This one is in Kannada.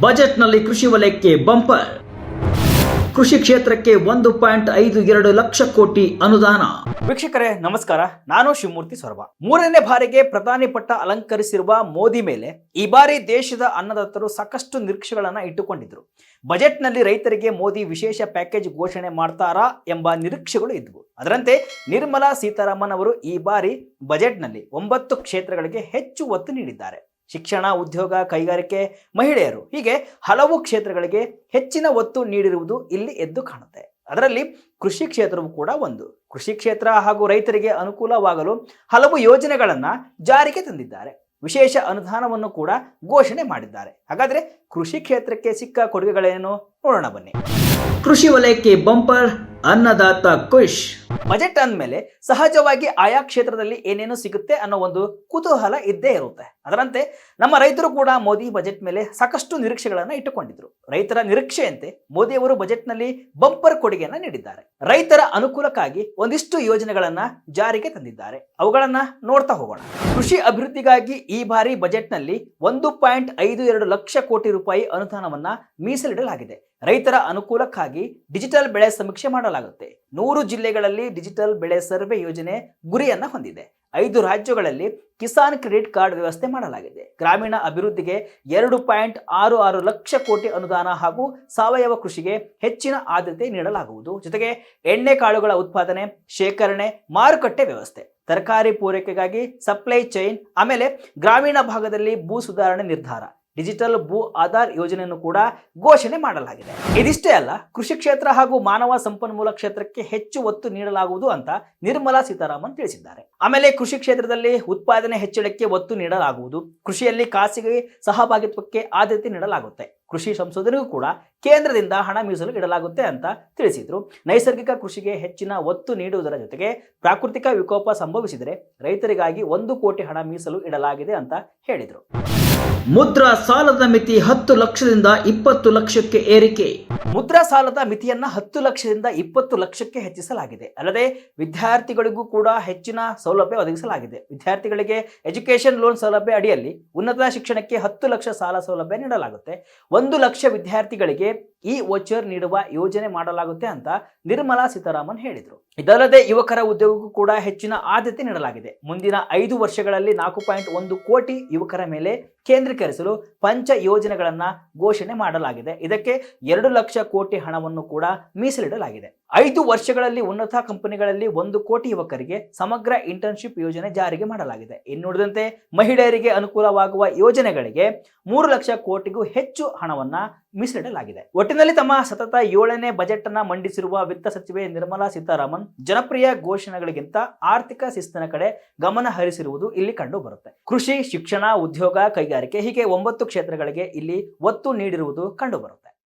ಬಜೆಟ್ನಲ್ಲಿ ಕೃಷಿ ವಲಯಕ್ಕೆ ಬಂಪರ್. ಕೃಷಿ ಕ್ಷೇತ್ರಕ್ಕೆ ಒಂದು ಪಾಯಿಂಟ್ ಐದು ಎರಡು ಲಕ್ಷ ಕೋಟಿ ಅನುದಾನ. ವೀಕ್ಷಕರೇ, ನಮಸ್ಕಾರ. ನಾನು ಶಿವಮೂರ್ತಿ ಸೊರಬ. ಮೂರನೇ ಬಾರಿಗೆ ಪ್ರಧಾನಿ ಪಟ್ಟ ಅಲಂಕರಿಸಿರುವ ಮೋದಿ ಮೇಲೆ ಈ ಬಾರಿ ದೇಶದ ಅನ್ನದಾತರು ಸಾಕಷ್ಟು ನಿರೀಕ್ಷೆಗಳನ್ನ ಇಟ್ಟುಕೊಂಡಿದ್ರು. ಬಜೆಟ್ನಲ್ಲಿ ರೈತರಿಗೆ ಮೋದಿ ವಿಶೇಷ ಪ್ಯಾಕೇಜ್ ಘೋಷಣೆ ಮಾಡ್ತಾರಾ ಎಂಬ ನಿರೀಕ್ಷೆಗಳು ಇದ್ವು. ಅದರಂತೆ ನಿರ್ಮಲಾ ಸೀತಾರಾಮನ್ ಅವರು ಈ ಬಾರಿ ಬಜೆಟ್ನಲ್ಲಿ ಒಂಬತ್ತು ಕ್ಷೇತ್ರಗಳಿಗೆ ಹೆಚ್ಚು ಒತ್ತು ನೀಡಿದ್ದಾರೆ. ಶಿಕ್ಷಣ, ಉದ್ಯೋಗ, ಕೈಗಾರಿಕೆ, ಮಹಿಳೆಯರು. ಹೀಗೆ ಹಲವು ಕ್ಷೇತ್ರಗಳಿಗೆ ಹೆಚ್ಚಿನ ಒತ್ತು ನೀಡಿರುವುದು ಇಲ್ಲಿ ಎದ್ದು ಕಾಣುತ್ತೆ. ಅದರಲ್ಲಿ ಕೃಷಿ ಕ್ಷೇತ್ರವು ಕೂಡ ಒಂದು. ಕೃಷಿ ಕ್ಷೇತ್ರ ಹಾಗೂ ರೈತರಿಗೆ ಅನುಕೂಲವಾಗಲು ಹಲವು ಯೋಜನೆಗಳನ್ನ ಜಾರಿಗೆ ತಂದಿದ್ದಾರೆ. ವಿಶೇಷ ಅನುದಾನವನ್ನು ಕೂಡ ಘೋಷಣೆ ಮಾಡಿದ್ದಾರೆ. ಹಾಗಾದ್ರೆ ಕೃಷಿ ಕ್ಷೇತ್ರಕ್ಕೆ ಸಿಕ್ಕ ಕೊಡುಗೆಗಳೇನು? ನೋಡೋಣ ಬನ್ನಿ. ಕೃಷಿ ವಲಯಕ್ಕೆ ಬಂಪರ್ ಅನ್ನದಾತ ಖುಷ್ ಬಜೆಟ್ ಅಂದಮೇಲೆ ಸಹಜವಾಗಿ ಆಯಾ ಕ್ಷೇತ್ರದಲ್ಲಿ ಏನೇನು ಸಿಗುತ್ತೆ ಅನ್ನೋ ಒಂದು ಕುತೂಹಲ ಇದ್ದೇ ಇರುತ್ತೆ. ಅದರಂತೆ ನಮ್ಮ ರೈತರು ಕೂಡ ಮೋದಿ ಬಜೆಟ್ ಮೇಲೆ ಸಾಕಷ್ಟು ನಿರೀಕ್ಷೆಗಳನ್ನು ಇಟ್ಟುಕೊಂಡಿದ್ರು. ರೈತರ ನಿರೀಕ್ಷೆಯಂತೆ ಮೋದಿಯವರು ಬಜೆಟ್ನಲ್ಲಿ ಬಂಪರ್ ಕೊಡುಗೆಯನ್ನು ನೀಡಿದ್ದಾರೆ. ರೈತರ ಅನುಕೂಲಕ್ಕಾಗಿ ಒಂದಿಷ್ಟು ಯೋಜನೆಗಳನ್ನ ಜಾರಿಗೆ ತಂದಿದ್ದಾರೆ. ಅವುಗಳನ್ನ ನೋಡ್ತಾ ಹೋಗೋಣ. ಕೃಷಿ ಅಭಿವೃದ್ಧಿಗಾಗಿ ಈ ಬಾರಿ ಬಜೆಟ್ನಲ್ಲಿ ಒಂದು ಪಾಯಿಂಟ್ ಐದು ಎರಡು ಲಕ್ಷ ಕೋಟಿ ರೂಪಾಯಿ ಅನುದಾನವನ್ನ ಮೀಸಲಿಡಲಾಗಿದೆ. ರೈತರ ಅನುಕೂಲಕ್ಕಾಗಿ ಡಿಜಿಟಲ್ ಬೆಳೆ ಸಮೀಕ್ಷೆ ಮಾಡಲಾಗುತ್ತೆ. ನೂರು ಜಿಲ್ಲೆಗಳಲ್ಲಿ ಡಿಜಿಟಲ್ ಬೆಳೆ ಸರ್ವೆ ಯೋಜನೆ ಗುರಿಯನ್ನ ಹೊಂದಿದೆ. ಐದು ರಾಜ್ಯಗಳಲ್ಲಿ ಕಿಸಾನ್ ಕ್ರೆಡಿಟ್ ಕಾರ್ಡ್ ವ್ಯವಸ್ಥೆ ಮಾಡಲಾಗಿದೆ. ಗ್ರಾಮೀಣ ಅಭಿವೃದ್ಧಿಗೆ ಎರಡು ಪಾಯಿಂಟ್ ಆರು ಆರು ಲಕ್ಷ ಕೋಟಿ ಅನುದಾನ ಹಾಗೂ ಸಾವಯವ ಕೃಷಿಗೆ ಹೆಚ್ಚಿನ ಆದ್ಯತೆ ನೀಡಲಾಗುವುದು. ಜೊತೆಗೆ ಎಣ್ಣೆ ಕಾಳುಗಳ ಉತ್ಪಾದನೆ, ಶೇಖರಣೆ, ಮಾರುಕಟ್ಟೆ ವ್ಯವಸ್ಥೆ, ತರಕಾರಿ ಪೂರೈಕೆಗಾಗಿ ಸಪ್ಲೈ ಚೈನ್ ಆಮೇಲೆ ಗ್ರಾಮೀಣ ಭಾಗದಲ್ಲಿ ಭೂ ಸುಧಾರಣೆ ನಿರ್ಧಾರ. ಡಿಜಿಟಲ್ ಭೂ ಆಧಾರ್ ಯೋಜನೆಯನ್ನು ಕೂಡ ಘೋಷಣೆ ಮಾಡಲಾಗಿದೆ. ಇದಿಷ್ಟೇ ಅಲ್ಲ, ಕೃಷಿ ಕ್ಷೇತ್ರ ಹಾಗೂ ಮಾನವ ಸಂಪನ್ಮೂಲ ಕ್ಷೇತ್ರಕ್ಕೆ ಹೆಚ್ಚು ಒತ್ತು ನೀಡಲಾಗುವುದು ಅಂತ ನಿರ್ಮಲಾ ಸೀತಾರಾಮನ್ ತಿಳಿಸಿದ್ದಾರೆ. ಆಮೇಲೆ ಕೃಷಿ ಕ್ಷೇತ್ರದಲ್ಲಿ ಉತ್ಪಾದನೆ ಹೆಚ್ಚಳಕ್ಕೆ ಒತ್ತು ನೀಡಲಾಗುವುದು. ಕೃಷಿಯಲ್ಲಿ ಖಾಸಗಿ ಸಹಭಾಗಿತ್ವಕ್ಕೆ ಆದ್ಯತೆ ನೀಡಲಾಗುತ್ತೆ. ಕೃಷಿ ಸಂಶೋಧನೆಗೂ ಕೂಡ ಕೇಂದ್ರದಿಂದ ಹಣ ಮೀಸಲು ಇಡಲಾಗುತ್ತೆ ಅಂತ ತಿಳಿಸಿದ್ರು. ನೈಸರ್ಗಿಕ ಕೃಷಿಗೆ ಹೆಚ್ಚಿನ ಒತ್ತು ನೀಡುವುದರ ಜೊತೆಗೆ ಪ್ರಾಕೃತಿಕ ವಿಕೋಪ ಸಂಭವಿಸಿದರೆ ರೈತರಿಗಾಗಿ ಒಂದು ಕೋಟಿ ಹಣ ಮೀಸಲು ಇಡಲಾಗಿದೆ ಅಂತ ಹೇಳಿದರು. ಮುದ್ರಾ ಸಾಲದ ಮಿತಿ ಹತ್ತು ಲಕ್ಷದಿಂದ ಇಪ್ಪತ್ತು ಲಕ್ಷಕ್ಕೆ ಏರಿಕೆ. ಮುದ್ರಾ ಸಾಲದ ಮಿತಿಯನ್ನ ಹತ್ತು ಲಕ್ಷದಿಂದ ಇಪ್ಪತ್ತು ಲಕ್ಷಕ್ಕೆ ಹೆಚ್ಚಿಸಲಾಗಿದೆ. ಅಲ್ಲದೆ ವಿದ್ಯಾರ್ಥಿಗಳಿಗೂ ಕೂಡ ಹೆಚ್ಚಿನ ಸೌಲಭ್ಯ ಒದಗಿಸಲಾಗಿದೆ. ವಿದ್ಯಾರ್ಥಿಗಳಿಗೆ ಎಜುಕೇಶನ್ ಲೋನ್ ಸೌಲಭ್ಯ ಅಡಿಯಲ್ಲಿ ಉನ್ನತ ಶಿಕ್ಷಣಕ್ಕೆ ಹತ್ತು ಲಕ್ಷ ಸಾಲ ಸೌಲಭ್ಯ ನೀಡಲಾಗುತ್ತೆ. ಒಂದು ಲಕ್ಷ ವಿದ್ಯಾರ್ಥಿಗಳಿಗೆ ಈ ವೋಚರ್ ನೀಡುವ ಯೋಜನೆ ಮಾಡಲಾಗುತ್ತೆ ಅಂತ ನಿರ್ಮಲಾ ಸೀತಾರಾಮನ್ ಹೇಳಿದರು. ಇದಲ್ಲದೆ ಯುವಕರ ಉದ್ಯೋಗಕ್ಕೂ ಕೂಡ ಹೆಚ್ಚಿನ ಆದ್ಯತೆ ನೀಡಲಾಗಿದೆ. ಮುಂದಿನ ಐದು ವರ್ಷಗಳಲ್ಲಿ ನಾಲ್ಕು ಪಾಯಿಂಟ್ ಒಂದು ಕೋಟಿ ಯುವಕರ ಮೇಲೆ ಕೇಂದ್ರೀಕರಿಸಲು ಪಂಚ ಯೋಜನೆಗಳನ್ನು ಘೋಷಣೆ ಮಾಡಲಾಗಿದೆ. ಇದಕ್ಕೆ ಎರಡು ಲಕ್ಷ ಕೋಟಿ ಹಣವನ್ನು ಕೂಡ ಮೀಸಲಿಡಲಾಗಿದೆ. ಐದು ವರ್ಷಗಳಲ್ಲಿ ಉನ್ನತ ಕಂಪನಿಗಳಲ್ಲಿ ಒಂದು ಕೋಟಿ ಯುವಕರಿಗೆ ಸಮಗ್ರ ಇಂಟರ್ನ್ಶಿಪ್ ಯೋಜನೆ ಜಾರಿಗೆ ಮಾಡಲಾಗಿದೆ. ಇನ್ನುಳಿದಂತೆ ಮಹಿಳೆಯರಿಗೆ ಅನುಕೂಲವಾಗುವ ಯೋಜನೆಗಳಿಗೆ ಮೂರು ಲಕ್ಷ ಕೋಟಿಗೂ ಹೆಚ್ಚು ಹಣವನ್ನ ಮೀಸಲಿಡಲಾಗಿದೆ. ಒಟ್ಟಿನಲ್ಲಿ ತಮ್ಮ ಸತತ ಏಳನೇ ಬಜೆಟ್ ಅನ್ನ ಮಂಡಿಸಿರುವ ವಿತ್ತ ಸಚಿವೆ ನಿರ್ಮಲಾ ಸೀತಾರಾಮನ್ ಜನಪ್ರಿಯ ಘೋಷಣೆಗಳಿಗಿಂತ ಆರ್ಥಿಕ ಶಿಸ್ತಿನ ಕಡೆ ಗಮನ ಹರಿಸಿರುವುದು ಇಲ್ಲಿ ಕಂಡು ಬರುತ್ತೆ. ಕೃಷಿ, ಶಿಕ್ಷಣ, ಉದ್ಯೋಗ, ಕೈಗಾರಿಕೆ ಹೀಗೆ ಒಂಬತ್ತು ಕ್ಷೇತ್ರಗಳಿಗೆ ಇಲ್ಲಿ ಒತ್ತು ನೀಡಿರುವುದು ಕಂಡು ಬರುತ್ತೆ.